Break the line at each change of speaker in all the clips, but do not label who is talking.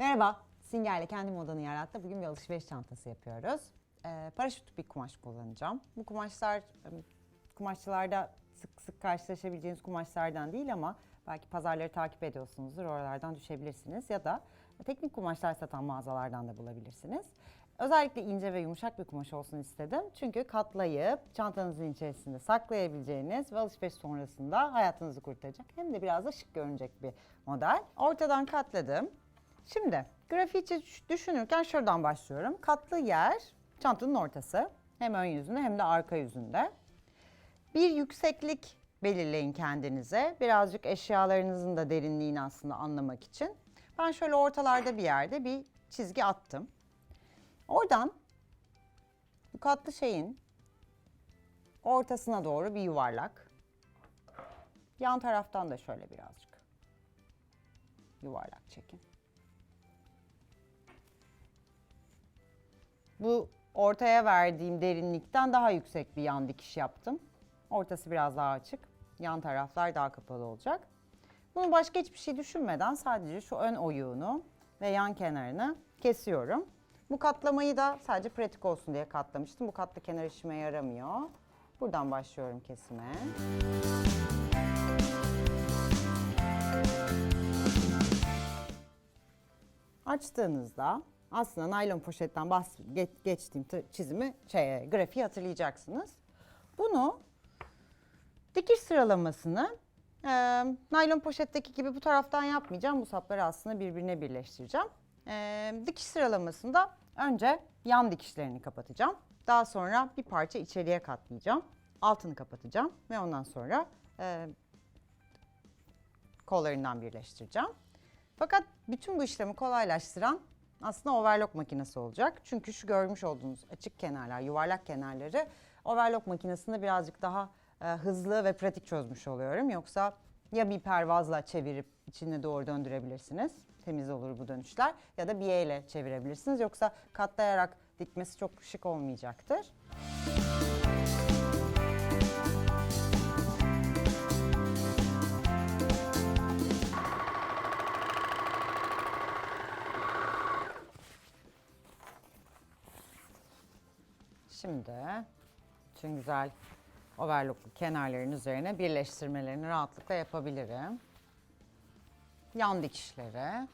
Merhaba, Singer'le kendi modanı yarattı. Bugün bir alışveriş çantası yapıyoruz. Ee, paraşüt bir kumaş kullanacağım. Bu kumaşlar kumaşçılarda sık sık karşılaşabileceğiniz kumaşlardan değil ama belki pazarları takip ediyorsunuzdur. Oralardan düşebilirsiniz ya da teknik kumaşlar satan mağazalardan da bulabilirsiniz. Özellikle ince ve yumuşak bir kumaş olsun istedim. Çünkü katlayıp çantanızın içerisinde saklayabileceğiniz ve alışveriş sonrasında hayatınızı kurtaracak hem de biraz da şık görünecek bir model. Ortadan katladım. Şimdi grafiği düş- düşünürken şuradan başlıyorum. Katlı yer çantanın ortası. Hem ön yüzünde hem de arka yüzünde. Bir yükseklik belirleyin kendinize. Birazcık eşyalarınızın da derinliğini aslında anlamak için. Ben şöyle ortalarda bir yerde bir çizgi attım. Oradan bu katlı şeyin ortasına doğru bir yuvarlak. Yan taraftan da şöyle birazcık yuvarlak çekin. Bu ortaya verdiğim derinlikten daha yüksek bir yan dikiş yaptım. Ortası biraz daha açık. Yan taraflar daha kapalı olacak. Bunu başka hiçbir şey düşünmeden sadece şu ön oyuğunu ve yan kenarını kesiyorum. Bu katlamayı da sadece pratik olsun diye katlamıştım. Bu katlı kenar işime yaramıyor. Buradan başlıyorum kesime. Açtığınızda aslında naylon poşetten bas, geç- geçtiğim çizimi, şey, grafiği hatırlayacaksınız. Bunu dikiş sıralamasını e, naylon poşetteki gibi bu taraftan yapmayacağım. Bu sapları aslında birbirine birleştireceğim. E, dikiş sıralamasında önce yan dikişlerini kapatacağım. Daha sonra bir parça içeriye katlayacağım. Altını kapatacağım ve ondan sonra e, kollarından birleştireceğim. Fakat bütün bu işlemi kolaylaştıran aslında overlock makinesi olacak. Çünkü şu görmüş olduğunuz açık kenarlar, yuvarlak kenarları overlock makinesinde birazcık daha e, hızlı ve pratik çözmüş oluyorum. Yoksa ya bir pervazla çevirip içine doğru döndürebilirsiniz. Temiz olur bu dönüşler. Ya da biyeyle çevirebilirsiniz. Yoksa katlayarak dikmesi çok şık olmayacaktır. Şimdi bütün güzel overlocklu kenarların üzerine birleştirmelerini rahatlıkla yapabilirim. Yan dikişleri.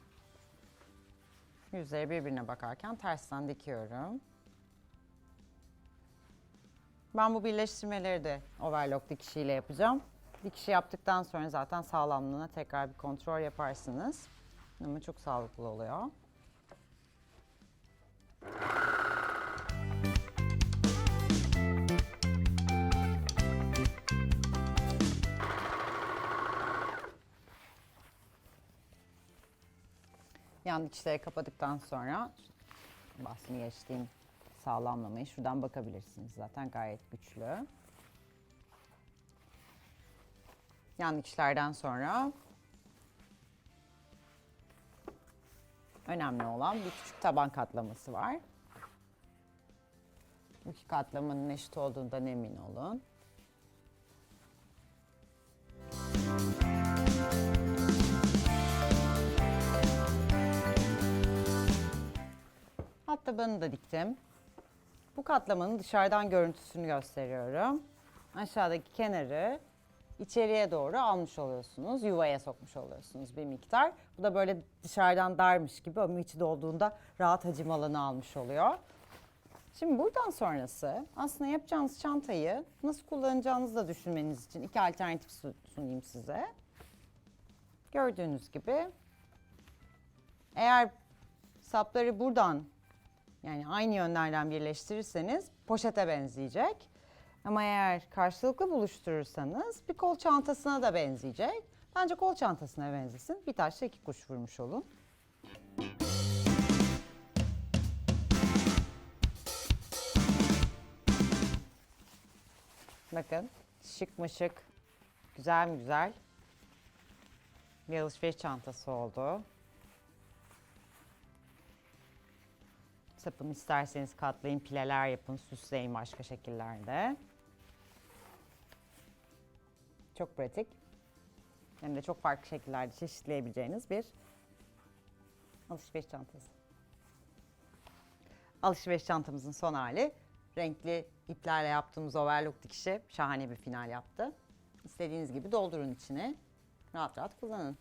Yüzleri birbirine bakarken tersten dikiyorum. Ben bu birleştirmeleri de overlock dikişiyle yapacağım. Dikişi yaptıktan sonra zaten sağlamlığına tekrar bir kontrol yaparsınız. Ama çok sağlıklı oluyor. Yan dikişleri kapadıktan sonra bahsini geçtiğim sağlamlamayı şuradan bakabilirsiniz. Zaten gayet güçlü. Yan dikişlerden sonra önemli olan bir küçük taban katlaması var. Bu iki katlamanın eşit olduğundan emin olun. Alt tabanını da diktim. Bu katlamanın dışarıdan görüntüsünü gösteriyorum. Aşağıdaki kenarı içeriye doğru almış oluyorsunuz. Yuvaya sokmuş oluyorsunuz bir miktar. Bu da böyle dışarıdan darmış gibi ama içi dolduğunda rahat hacim alanı almış oluyor. Şimdi buradan sonrası aslında yapacağınız çantayı nasıl kullanacağınızı da düşünmeniz için iki alternatif su- sunayım size. Gördüğünüz gibi eğer sapları buradan yani aynı yönlerden birleştirirseniz poşete benzeyecek. Ama eğer karşılıklı buluşturursanız bir kol çantasına da benzeyecek. Bence kol çantasına benzesin. Bir taşla iki kuş vurmuş olun. Bakın şık mı şık, güzel mi güzel bir alışveriş çantası oldu. Sapını isterseniz katlayın, pileler yapın, süsleyin başka şekillerde. Çok pratik. Hem de çok farklı şekillerde çeşitleyebileceğiniz bir Alışveriş çantası. Alışveriş çantamızın son hali. Renkli iplerle yaptığımız overlock dikişi şahane bir final yaptı. İstediğiniz gibi doldurun içine. Rahat rahat kullanın.